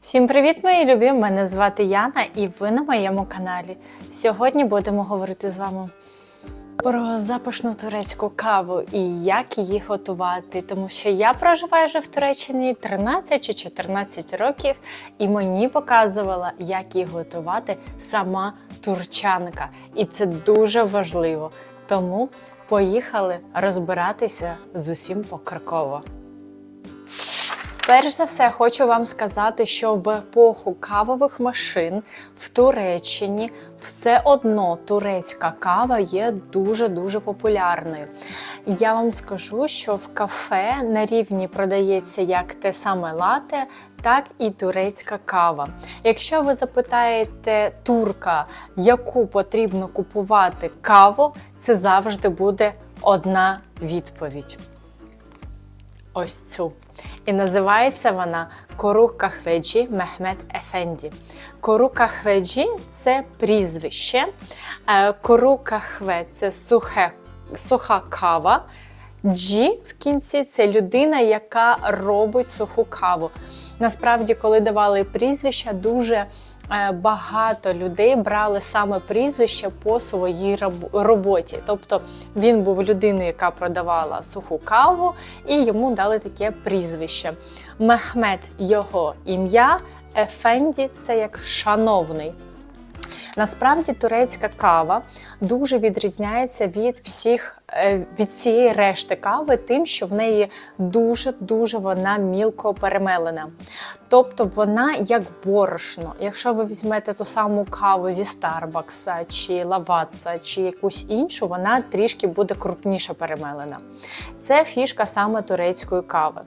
Всім привіт, мої любі! Мене звати Яна і ви на моєму каналі. Сьогодні будемо говорити з вами про запашну турецьку каву і як її готувати. Тому що я проживаю вже в Туреччині 13 чи 14 років, і мені показувала, як її готувати сама турчанка. І це дуже важливо. Тому поїхали розбиратися з усім покроково. Перш за все, хочу вам сказати, що в епоху кавових машин в Туреччині все одно турецька кава є дуже-дуже популярною. Я вам скажу, що в кафе на рівні продається як те саме лате, так і турецька кава. Якщо ви запитаєте турка, яку потрібно купувати каву, це завжди буде одна відповідь ось цю. І називається вона Корух Кахведжі Мехмед Ефенді. Корух Кахведжі це прізвище. Е, Корух Кахве це сухе, суха кава. Джі в кінці це людина, яка робить суху каву. Насправді, коли давали прізвища, дуже багато людей брали саме прізвище по своїй роботі. Тобто він був людиною, яка продавала суху каву, і йому дали таке прізвище. Мехмед його ім'я, Ефенді це як шановний. Насправді турецька кава дуже відрізняється від всіх е, від цієї решти кави, тим, що в неї дуже дуже вона мілко перемелена. Тобто вона як борошно. Якщо ви візьмете ту саму каву зі Старбакса чи Лаватса, чи якусь іншу, вона трішки буде крупніше перемелена. Це фішка саме турецької кави.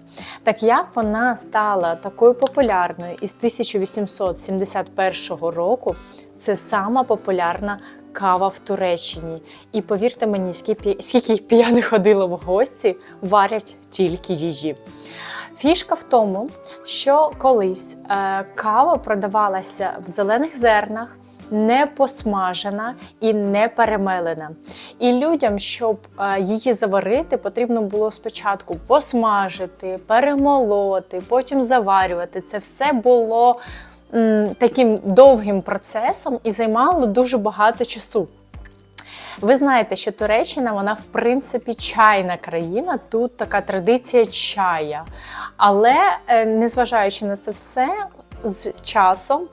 Так як вона стала такою популярною із 1871 року, це сама популярна кава в Туреччині. І повірте мені, скільки, скільки я не ходила в гості, варять тільки її. Фішка в тому, що колись е, кава продавалася в зелених зернах, не посмажена і не перемелена. І людям, щоб е, її заварити, потрібно було спочатку посмажити, перемолоти, потім заварювати. Це все було таким довгим процесом і займало дуже багато часу. Ви знаєте, що Туреччина, вона в принципі чайна країна, тут така традиція чая. Але е, незважаючи на це все, з часом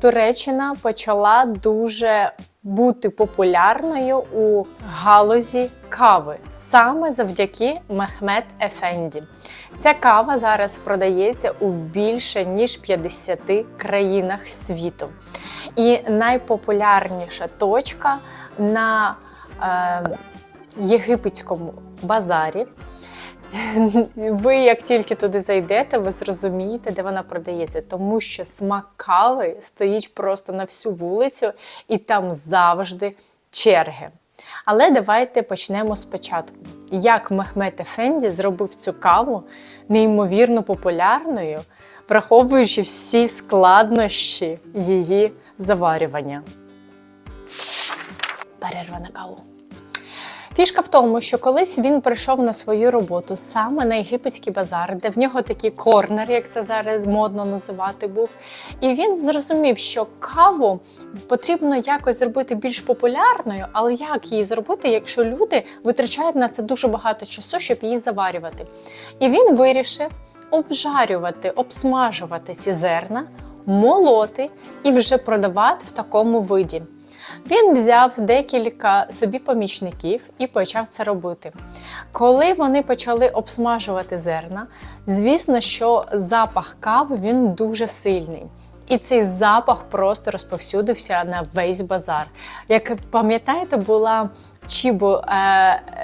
Туреччина почала дуже бути популярною у галузі кави саме завдяки Мехмед Ефенді. Ця кава зараз продається у більше ніж 50 країнах світу. І найпопулярніша точка на е, єгипетському базарі. Ви, як тільки туди зайдете, ви зрозумієте, де вона продається, тому що смак кави стоїть просто на всю вулицю, і там завжди черги. Але давайте почнемо спочатку. Як Мехмед Ефенді зробив цю каву неймовірно популярною, враховуючи всі складнощі її заварювання. Перерва на каву. Фішка в тому, що колись він прийшов на свою роботу саме на єгипетський базар, де в нього такий корнер, як це зараз модно називати, був. І він зрозумів, що каву потрібно якось зробити більш популярною, але як її зробити, якщо люди витрачають на це дуже багато часу, щоб її заварювати. І він вирішив обжарювати, обсмажувати ці зерна, молоти і вже продавати в такому виді. Він взяв декілька собі помічників і почав це робити. Коли вони почали обсмажувати зерна, звісно, що запах кави він дуже сильний. І цей запах просто розповсюдився на весь базар. Як пам'ятаєте, була Чібо е,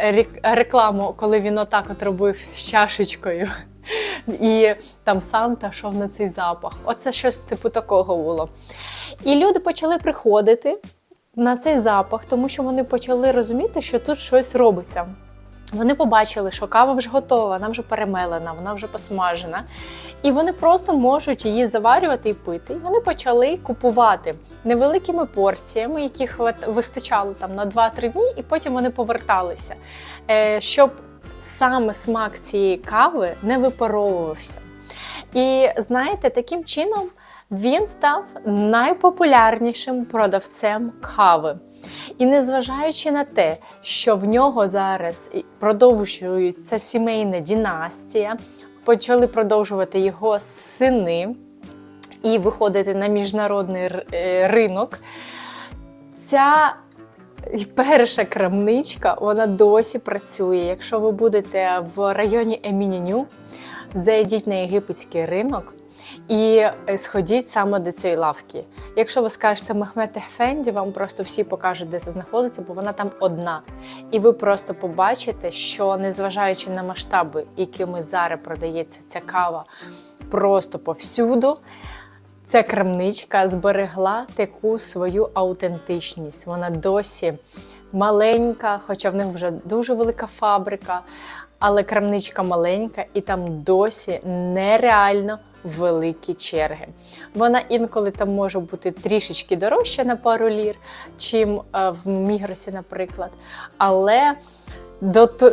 рек- реклама, коли він отак от робив з чашечкою. І там Санта йшов на цей запах. Оце щось типу такого було. І люди почали приходити на цей запах, тому що вони почали розуміти, що тут щось робиться. Вони побачили, що кава вже готова, вона вже перемелена, вона вже посмажена. І вони просто можуть її заварювати і пити. І вони почали купувати невеликими порціями, яких вистачало там на 2-3 дні, і потім вони поверталися, Е, щоб саме смак цієї кави не випаровувався. І знаєте, таким чином він став найпопулярнішим продавцем кави. І незважаючи на те, що в нього зараз продовжується сімейна дінастія, почали продовжувати його сини і виходити на міжнародний е, ринок. Ця перша крамничка вона досі працює. Якщо ви будете в районі Емініню, зайдіть на єгипетський ринок. І е, сходіть саме до цієї лавки. Якщо ви скажете Мехмед Ефенді, вам просто всі покажуть, де це знаходиться, бо вона там одна. І ви просто побачите, що незважаючи на масштаби, якими зараз продається ця кава просто повсюду, ця крамничка зберегла таку свою аутентичність. Вона досі маленька, хоча в них вже дуже велика фабрика, але крамничка маленька, і там досі нереально великі черги. Вона інколи там може бути трішечки дорожча на пару лір, чим е, в Мігросі, наприклад. Але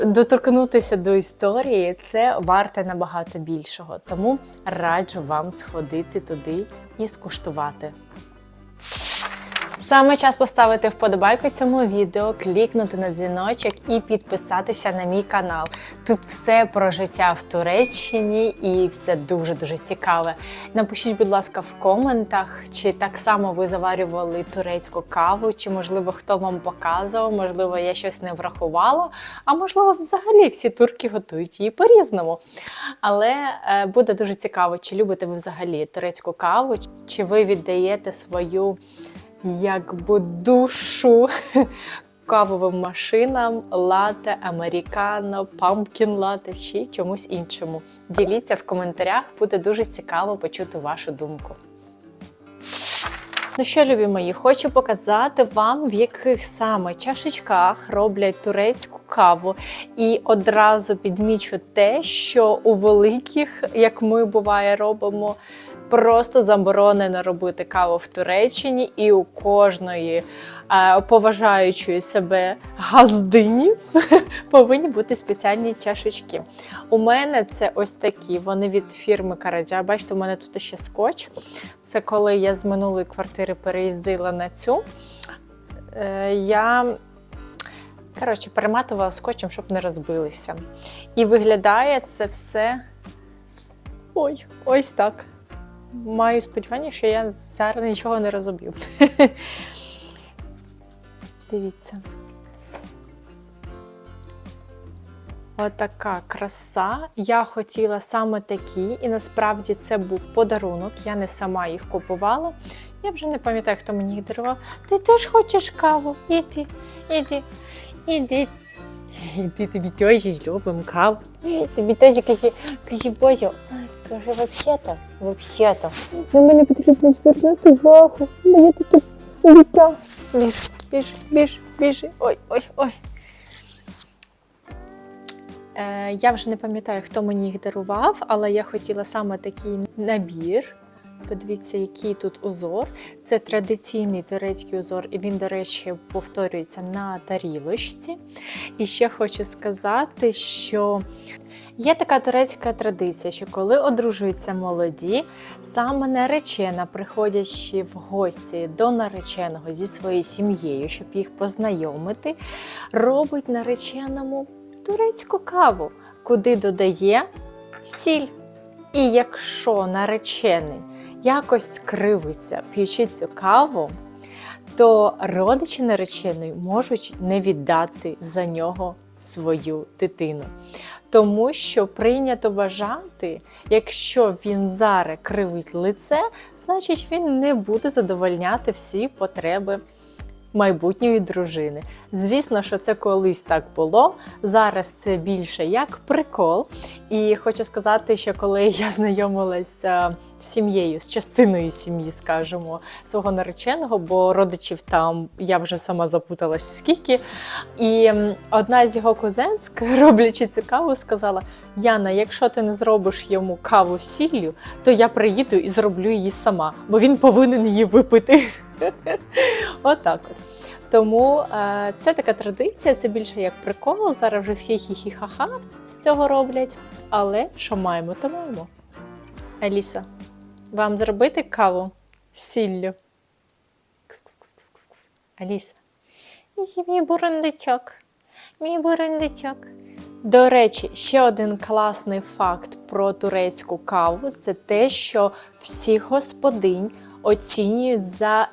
доторкнутися до історії це варте набагато більшого. Тому раджу вам сходити туди і скуштувати. Саме час поставити вподобайку цьому відео, клікнути на дзвіночок і підписатися на мій канал. Тут все про життя в Туреччині і все дуже-дуже цікаве. Напишіть, будь ласка, в коментах, чи так само ви заварювали турецьку каву, чи можливо хто вам показував, можливо, я щось не врахувала, а можливо, взагалі всі турки готують її по-різному. Але е, буде дуже цікаво, чи любите ви взагалі турецьку каву, чи ви віддаєте свою якби душу кавовим машинам, лате, американо, пампкін лате чи чомусь іншому. Діліться в коментарях, буде дуже цікаво почути вашу думку. Ну що, любі мої, хочу показати вам, в яких саме чашечках роблять турецьку каву. І одразу підмічу те, що у великих, як ми буває, робимо, просто заборонено робити каву в Туреччині, і у кожної е, поважаючої себе газдині повинні бути спеціальні чашечки. У мене це ось такі. Вони від фірми Караджа. Бачите, у мене тут ще скотч. Це коли я з минулої квартири переїздила на цю. Е, я коротше, перематувала скотчем, щоб не розбилися. І виглядає це все. Ой, ось так. Маю сподівання, що я зараз нічого не розоб'ю. Дивіться. Отака краса. Я хотіла саме такі, і насправді це був подарунок. Я не сама їх купувала. Я вже не пам'ятаю, хто мені їх дарував. Ти теж хочеш каву? Іди, іди, іди. Іди, тобі теж зробимо каву. Тобі теж кажи, кажи, Боже, кажи, взагалі-то, взагалі-то. На мене потрібно звернути увагу. Моє таке дитя. Біж, біж, біж, біж. Ой, ой, ой. Е, я вже не пам'ятаю, хто мені їх дарував, але я хотіла саме такий набір. Подивіться, який тут узор. Це традиційний турецький узор, і він, до речі, повторюється на тарілочці. І ще хочу сказати, що є така турецька традиція, що коли одружуються молоді, саме наречена, приходячи в гості до нареченого зі своєю сім'єю, щоб їх познайомити, робить нареченому турецьку каву, куди додає сіль. І якщо наречений якось скривиться, п'ючи цю каву, то родичі нареченої можуть не віддати за нього свою дитину. Тому що прийнято вважати, якщо він зараз кривить лице, значить він не буде задовольняти всі потреби майбутньої дружини. Звісно, що це колись так було. Зараз це більше як прикол. І хочу сказати, що коли я знайомилася з сім'єю, з частиною сім'ї, скажімо, свого нареченого, бо родичів там я вже сама запуталась скільки. І одна з його кузенськ, роблячи цю каву, сказала: Яна, якщо ти не зробиш йому каву сіллю, то я приїду і зроблю її сама, бо він повинен її випити. Отак от. Тому е, це така традиція, це більше як прикол. Зараз вже всі хі-хі-ха-ха з цього роблять. Але що маємо, то маємо. Аліса, вам зробити каву з сіллю? Кс-кс-кс-кс-кс. Аліса. Мій бурундичок. Мій бурундичок. До речі, ще один класний факт про турецьку каву це те, що всі господинь оцінюють за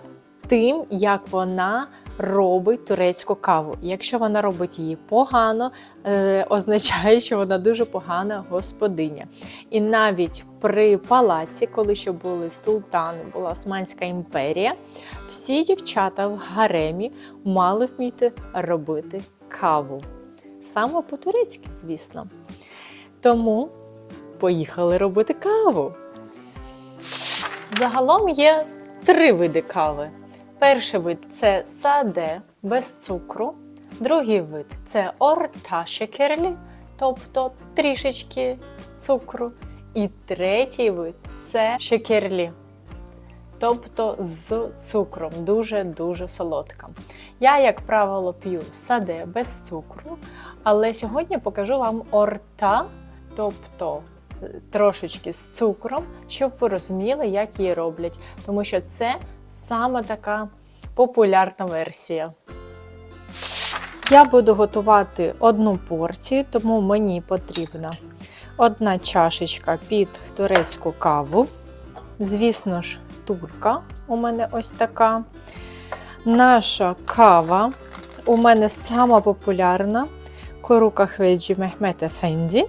тим, як вона робить турецьку каву. Якщо вона робить її погано, е, означає, що вона дуже погана господиня. І навіть при палаці, коли ще були султани, була Османська імперія, всі дівчата в гаремі мали вміти робити каву. Саме по-турецьки, звісно. Тому поїхали робити каву. Загалом є три види кави. Перший вид це саде без цукру. Другий вид це орта шекерлі, тобто трішечки цукру. І третій вид це шекерлі, тобто з цукром, дуже-дуже солодка. Я, як правило, п'ю саде без цукру, але сьогодні покажу вам орта, тобто е, трошечки з цукром, щоб ви розуміли, як її роблять. Тому що це саме така популярна версія. Я буду готувати одну порцію, тому мені потрібна одна чашечка під турецьку каву. Звісно ж, турка у мене ось така. Наша кава у мене сама популярна корука хведжі Мехмет Ефенді.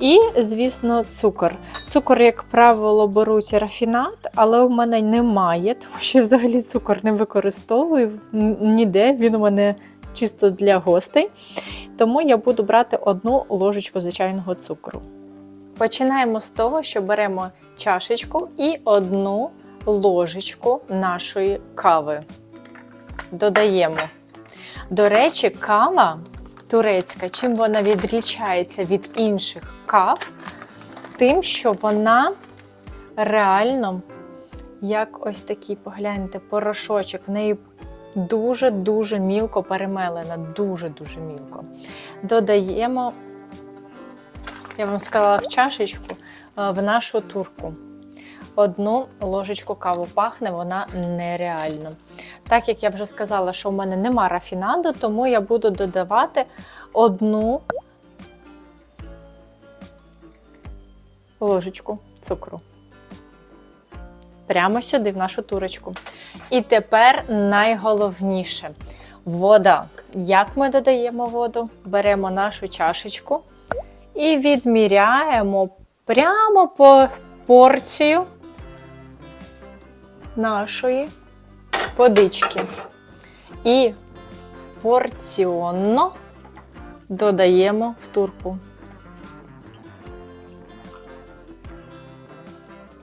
І, звісно, цукор. Цукор, як правило, беруть рафінат, але у мене немає, тому що я взагалі цукор не використовую ніде. Він у мене чисто для гостей. Тому я буду брати одну ложечку звичайного цукру. Починаємо з того, що беремо чашечку і одну ложечку нашої кави. Додаємо. До речі, кава турецька, чим вона відрізняється від інших кав, тим, що вона реально, як ось такий, погляньте, порошочок, в неї дуже-дуже мілко перемелена, дуже-дуже мілко. Додаємо, я вам сказала, в чашечку, е, в нашу турку. Одну ложечку каву пахне, вона нереально. Так як я вже сказала, що в мене нема рафінаду, тому я буду додавати одну ложечку цукру. Прямо сюди, в нашу турочку. І тепер найголовніше вода. Як ми додаємо воду? Беремо нашу чашечку і відміряємо прямо по порцію нашої водички. І порціонно додаємо в турку.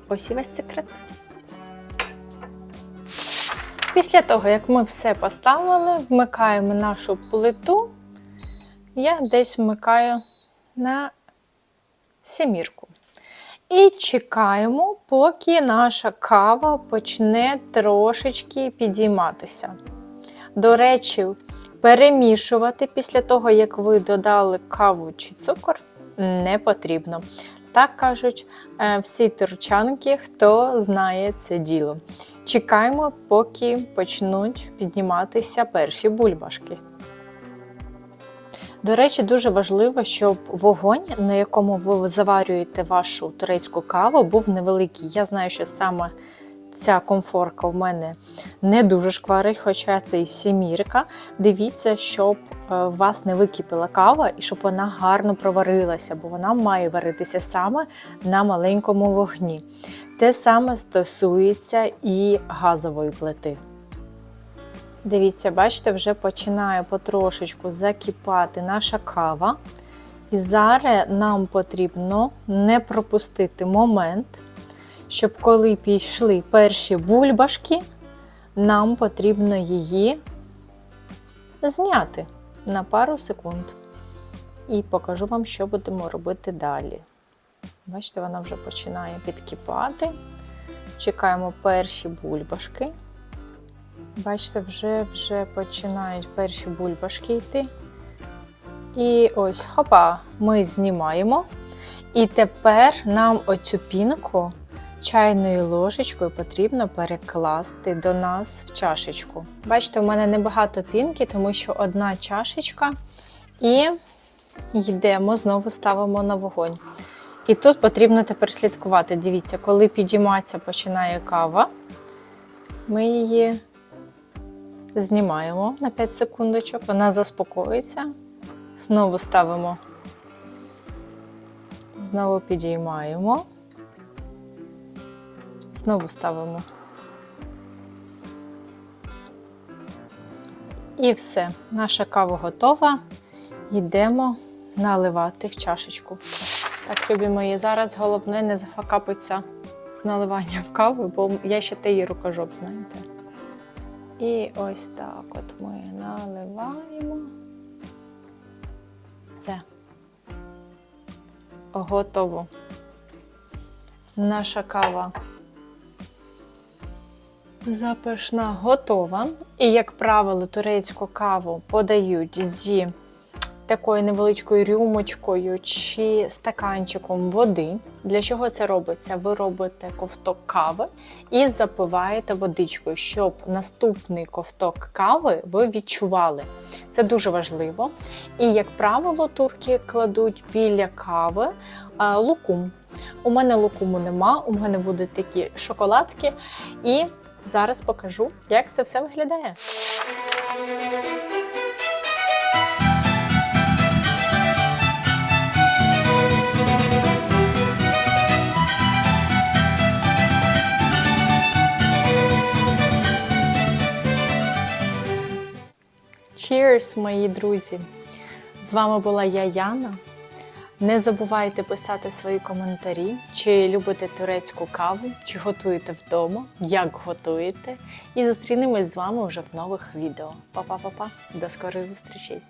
Ось і весь секрет. Після того, як ми все поставили, вмикаємо нашу плиту. Я десь вмикаю на семірку. І чекаємо, поки наша кава почне трошечки підійматися. До речі, перемішувати після того, як ви додали каву чи цукор, не потрібно. Так кажуть е, всі турчанки, хто знає це діло. Чекаємо, поки почнуть підніматися перші бульбашки. До речі, дуже важливо, щоб вогонь, на якому ви заварюєте вашу турецьку каву, був невеликий. Я знаю, що саме ця комфорка в мене не дуже шкварить, хоча це і сімірка. Дивіться, щоб у вас не википіла кава і щоб вона гарно проварилася, бо вона має варитися саме на маленькому вогні. Те саме стосується і газової плити. Дивіться, бачите, вже починає потрошечку закипати наша кава. І зараз нам потрібно не пропустити момент, щоб коли пішли перші бульбашки, нам потрібно її зняти на пару секунд. І покажу вам, що будемо робити далі. Бачите, вона вже починає підкипати. Чекаємо перші бульбашки. Бачите, вже вже починають перші бульбашки йти. І ось, хопа, ми знімаємо. І тепер нам оцю пінку чайною ложечкою потрібно перекласти до нас в чашечку. Бачите, у мене небагато пінки, тому що одна чашечка. І йдемо, знову ставимо на вогонь. І тут потрібно тепер слідкувати. Дивіться, коли підійматися починає кава, ми її знімаємо на 5 секундочок, вона заспокоїться. Знову ставимо, знову підіймаємо, знову ставимо. І все, наша кава готова. Йдемо наливати в чашечку. Так, любі мої, зараз головне не зафакапитися з наливанням кави, бо я ще те її рукожоп, знаєте. І ось так от ми наливаємо. Все. Готово. Наша кава запашна готова. І, як правило, турецьку каву подають зі такою невеличкою рюмочкою чи стаканчиком води. Для чого це робиться? Ви робите ковток кави і запиваєте водичкою, щоб наступний ковток кави ви відчували. Це дуже важливо. І, як правило, турки кладуть біля кави а, лукум. У мене лукуму нема, у мене будуть такі шоколадки. І зараз покажу, як це все виглядає. Cheers, мої друзі! З вами була я, Яна. Не забувайте писати свої коментарі, чи любите турецьку каву, чи готуєте вдома, як готуєте. І зустрінемось з вами вже в нових відео. Па-па-па-па, до скорих зустрічей!